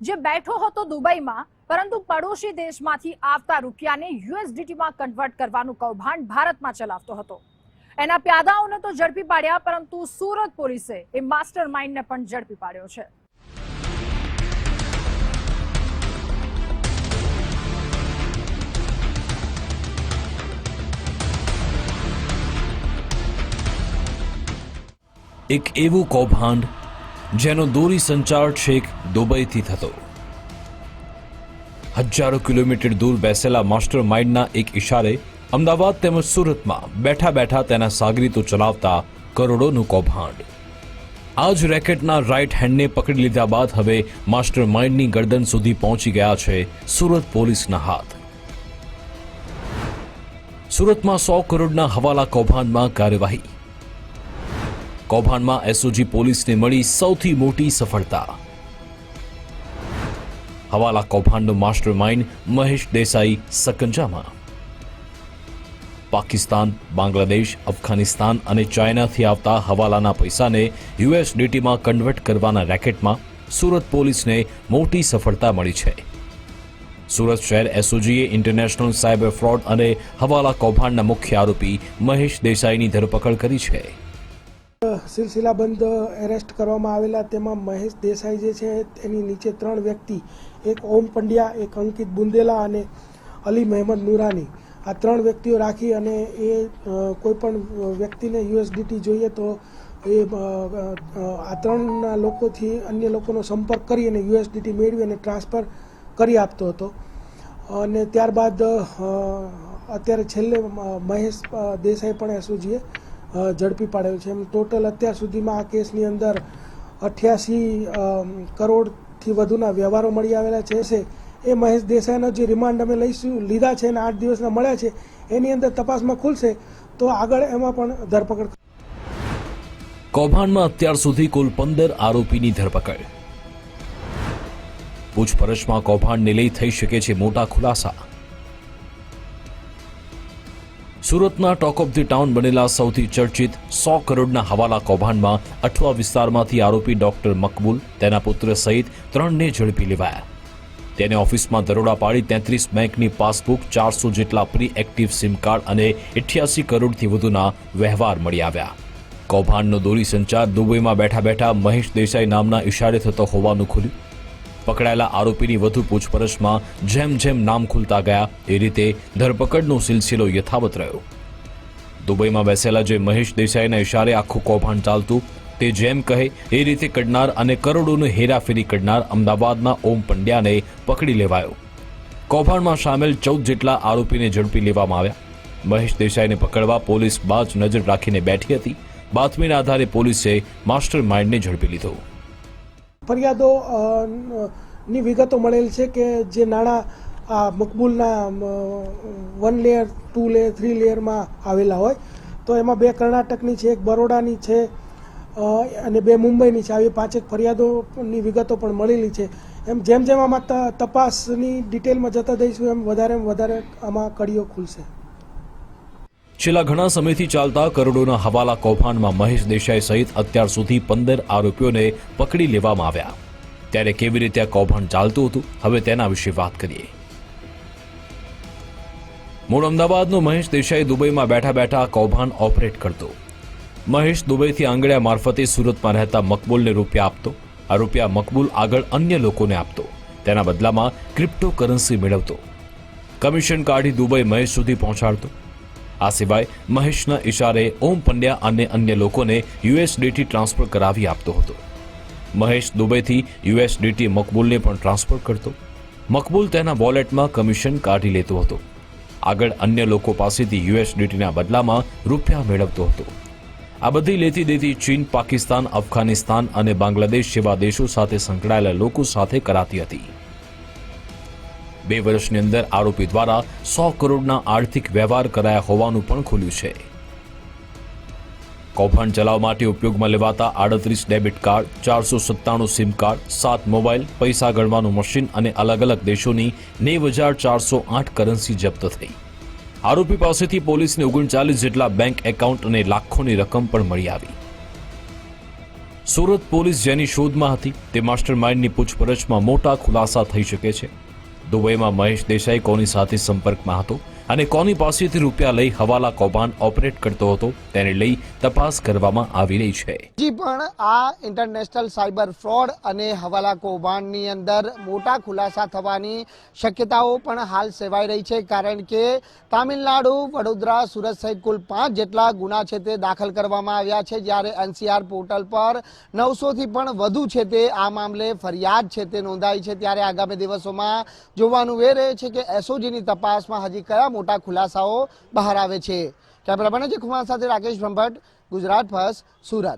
જે બેઠો હતો દુબઈમાં, પરંતુ પડોશી દેશમાંથી આવતા રૂપિયાને યુએસડીટીમાં કન્વર્ટ કરવાનું કૌભાંડ ભારતમાં ચલાવતો હતો. એના પ્યાદાઓને તો ઝડપી પાડ્યા, પરંતુ સુરત પોલીસે એ માસ્ટર માઇન્ડને પણ ઝડપી પાડ્યો છે. એક એવું કૌભાંડ જેનો દોરી સંચાર છેક દુબઈથી થતો. હજારો કિલોમીટર દૂર બેસેલા માસ્ટર માઇન્ડના એક ઇશારે અમદાવાદ તેમજ સુરતમાં બેઠા બેઠા તેના સાગરીતો ચલાવતા કરોડોનું કૌભાંડ. આ જ રેકેટના રાઇટ હેન્ડને પકડી લીધા બાદ હવે માસ્ટર માઇન્ડની ગરદન સુધી પહોંચી ગયા છે સુરત પોલીસના હાથ. સુરતમાં સો કરોડના હવાલા કૌભાંડમાં કાર્યવાહી. કૌભાંડમાં એસઓજી પોલીસને મળી સૌથી મોટી સફળતા. હવાલા કૌભાંડનો માસ્ટર માઇન્ડ મહેશ દેસાઈ સકંજામાં. પાકિસ્તાન, બાંગ્લાદેશ, અફઘાનિસ્તાન અને ચાઇનાથી આવતા હવાલાના પૈસાને યુએસડીટીમાં કન્વર્ટ કરવાના રેકેટમાં સુરત પોલીસને મોટી સફળતા મળી છે. સુરત શહેર એસઓજીએ ઇન્ટરનેશનલ સાયબર ફ્રોડ અને હવાલા કૌભાંડના મુખ્ય આરોપી મહેશ દેસાઈની ધરપકડ કરી છે. સિલસિલાબંધ એરેસ્ટ કરવામાં આવેલા તેમાં મહેશ દેસાઈ જે છે, તેની નીચે ત્રણ વ્યક્તિ, એક ઓમ પંડ્યા, એક અંકિત બુંદેલા અને અલી મહેમદ નુરાની. આ ત્રણ વ્યક્તિઓ રાખી અને એ કોઈ પણ વ્યક્તિને યુએસડીટી જોઈએ તો એ આ ત્રણના લોકોથી અન્ય લોકોનો સંપર્ક કરી અને યુએસડીટી મેળવી અને ટ્રાન્સફર કરી આપતો હતો. અને ત્યારબાદ અત્યારે છેલ્લે મહેશ દેસાઈ પણ એસઓજીએ ઝડપી પાડેલ છે. એમ ટોટલ અત્યાર સુધીમાં આ કેસની અંદર અઠ્યાસી કરોડથી વધુના વ્યવહારો મળી આવેલા છે. એ મહેશ દેસાઈનો જે રિમાન્ડ અમે લઈશું, લીધા છે અને આઠ દિવસના મળ્યા છે, એની અંદર તપાસમાં ખુલશે. તો આગળ એમાં પણ ધરપકડ કૌભાંડમાં અત્યાર સુધી કુલ પંદર આરોપીની ધરપકડ. પૂછપરછમાં કૌભાંડને લઈ થઈ શકે છે મોટા ખુલાસા. સુરતના ટોક ઓફ ધી ટાઉન બનેલા સૌથી ચર્ચિત સો કરોડના હવાલા કૌભાંડમાં અઠવા વિસ્તારમાંથી આરોપી ડોક્ટર મકબૂલ, તેના પુત્ર સહિત ત્રણને ઝડપી લેવાયા. તેને ઓફિસમાં દરોડા પાડી તેત્રીસ બેંકની પાસબુક, ચારસો જેટલા પ્રી એક્ટિવ સિમ કાર્ડ અને ઇઠ્યાસી કરોડથી વધુના વ્યવહાર મળી આવ્યા. કૌભાંડનો દોરી સંચાર દુબઈમાં બેઠા બેઠા મહેશ દેસાઈ નામના ઇશારે થતો હોવાનું ખુલ્યું. પકડાયેલા આરોપીની વધુ પૂછપરછમાં જેમ જેમ નામ ખુલતા ગયા, એ રીતે ધરપકડનો સિલસિલો યથાવત રહ્યો. દુબઈમાં બેસેલા જે મહેશ દેસાઈના ઇશારે આખું કૌભાંડ ચાલતું, તે જેમ કહે, એ રીતે કડનાર અને કરોડોની હેરાફેરી કરનાર અમદાવાદના ઓમ પંડ્યાને પકડી લેવાયો. કૌભાંડમાં સામેલ ચૌદ જેટલા આરોપીને ઝડપી લેવામાં આવ્યા. મહેશ દેસાઈને પકડવા પોલીસ બાજ નજર રાખીને બેઠી હતી. બાતમીના આધારે પોલીસે માસ્ટર માઇન્ડને ઝડપી લીધો. ફરિયાદો ની વિગતો મળેલ છે કે જે નાણાં આ મકબૂલના one layer two layer three લેયરમાં આવેલા હોય, તો એમાં બે કર્ણાટકની છે, એક બરોડાની છે અને બે મુંબઈની છે. આવી પાંચેક ફરિયાદોની વિગતો પણ મળેલી છે. એમ જેમ જેમ આમાં તપાસની ડિટેલમાં જતા જઈશું, એમ વધારે વધારે આમાં કડીઓ ખુલશે. છેલ્લા ઘણા સમયથી ચાલતા કરોડોના હવાલા કૌભાંડમાં મહેશ દેસાઈ સહિત અત્યાર સુધી પંદર આરોપીઓને પકડી લેવામાં આવ્યા. ત્યારે કેવી રીતે આ કૌભાંડ ચાલતું હતું, હવે તેના વિશે વાત કરીએ. મૂળ અમદાવાદનો મહેશ દેસાઈ દુબઈમાં બેઠા બેઠા કૌભાંડ ઓપરેટ કરતો. મહેશ દુબઈથી આંગળ્યા મારફતે સુરતમાં રહેતા મકબૂલને રૂપિયા આપતો, આ રૂપિયા મકબૂલ આગળ અન્ય લોકોને આપતો, તેના બદલામાં ક્રિપ્ટો કરન્સી મેળવતો. કમિશન કાઢી દુબઈ મહેશ સુધી પહોંચાડતો. આ સિવાય મહેશના ઇશારે ઓમ પંડ્યા અને અન્ય લોકોને યુએસડીટી ટ્રાન્સફર કરાવી આપતો હતો. મહેશ દુબઈથી યુએસડીટી મકબૂલને પણ ટ્રાન્સફર કરતો. મકબૂલ તેના વોલેટમાં કમિશન કાઢી લેતો હતો. આગળ અન્ય લોકો પાસેથી યુએસડીટીના બદલામાં રૂપિયા મેળવતો હતો. આ બધી લેતી દેતી ચીન, પાકિસ્તાન, અફઘાનિસ્તાન અને બાંગ્લાદેશ જેવા દેશો સાથે સંકળાયેલા લોકો સાથે કરાતી હતી. બે વર્ષની અંદર આરોપી દ્વારા સો કરોડના આર્થિક વ્યવહાર કરાયા હોવાનું પણ ખુલ્યું છે. કૌભાંડ ચલાવવા માટે ઉપયોગમાં લેવાતા આડત્રીસ ડેબિટ કાર્ડ, ચારસો સત્તાણું સિમ કાર્ડ, સાત મોબાઈલ, પૈસા ગણવાનું મશીન અને અલગ અલગ દેશોની નેવ હજાર ચારસો આઠ કરન્સી જપ્ત થઈ. આરોપી પાસેથી પોલીસને ઓગણચાલીસ જેટલા બેંક એકાઉન્ટ અને લાખોની રકમ પણ મળી આવી. સુરત પોલીસ જેની શોધમાં હતી તે માસ્ટર માઇન્ડની પૂછપરછમાં મોટા ખુલાસા થઈ શકે છે. દુબઈમાં મહેશ દેસાઈ કોની સાથે સંપર્કમાં હતો? અને કોની પાસેથી રૂપિયા લઈ હવાલા કૌભાંડ ઓપરેટ કરતો હતો તેને લઈ તપાસ કરવામાં આવી રહી છે. હજી પણ આ ઇન્ટરનેશનલ સાયબર ફ્રોડ અને હવાલા કૌભાંડની અંદર મોટા ખુલાસા થવાની શક્યતાઓ પણ હાલ સેવાઈ રહી છે, કારણ કે તામિલનાડુ, વડોદરા, સુરત સહિત કુલ પાંચ જેટલા ગુના છે તે દાખલ કરવામાં આવ્યા છે, જ્યારે એનસીઆર પોર્ટલ પર નવસોથી પણ વધુ છે તે આ મામલે ફરિયાદ છે તે નોંધાઈ છે. ત્યારે આગામી દિવસોમાં જોવાનું એ રહે છે કે એસઓજીની તપાસમાં હજી કયા મોટા ખુલાસાઓ બહાર આવે છે. કેમેરામેન અજય કુમાર સાથે રાકેશ બ્રહ્મભટ્ટ ગુજરાત ફર્સ્ટ સુરત.